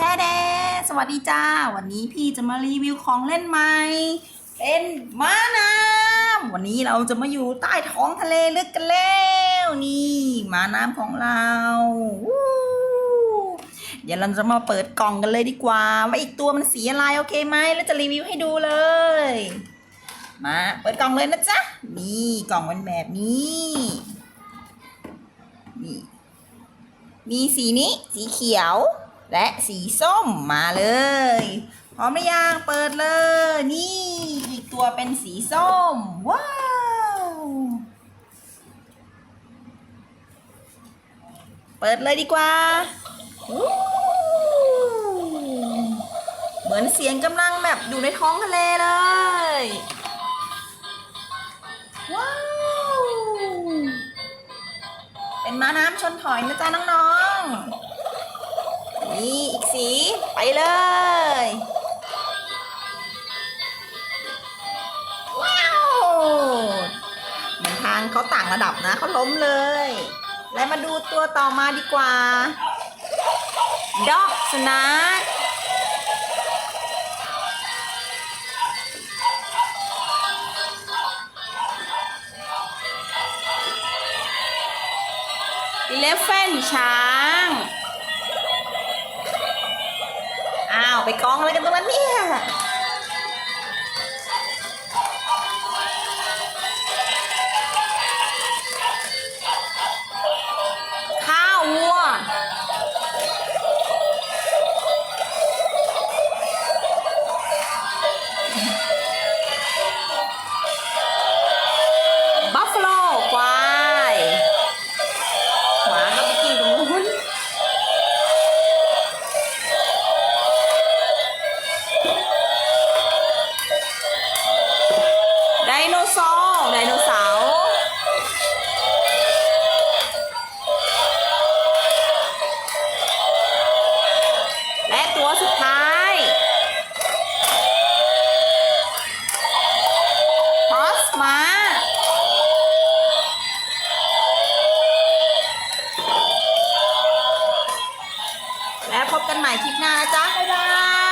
แท้แดสวัสดีจ้า วันนี้พี่จะมารีวิวของเล่นใหม่ เป็นม้าน้ำวันนี้เราจะมาอยู่ใต้ท้องทะเลลึกกันแล้วนี่ม้าน้ำของเราเดี๋ยวเราจะมาเปิดกล่องกันเลยดีกว่า ว่าอีกตัวมันสีอะไรโอเคไหมแล้วจะรีวิวให้ดูเลย มาเปิดกล่องเลยนะจ๊ะนี่กล่องเป็นแบบนี้นี่มีสีนี้สีเขียว และสีส้มมาเลย พร้อมหรือยังเปิดเลย นี่อีกตัวเป็นสีส้ม ว้าวเปิดเลยดีกว่าเหมือนเสียงกำลังแบบอยู่ในท้องทะเลเลย ว้าว เป็นม้าน้ำชนถอยนะจ๊ะน้องๆ นี่อีกสี ไปเลย ว้าวเหมือนทางเขาต่างระดับนะเขาล้มเลย แล้วมาดูตัวต่อมาดีกว่าด็อกสนักเลฟเฟนช้าง อ้าวไปกองอะไรกันตรงนั้นเนี่ย ไดโนเสาร์และตัวสุดท้ายพอสมาและพบกันใหม่คลิปหน้านะจ๊ะบ๊ายบาย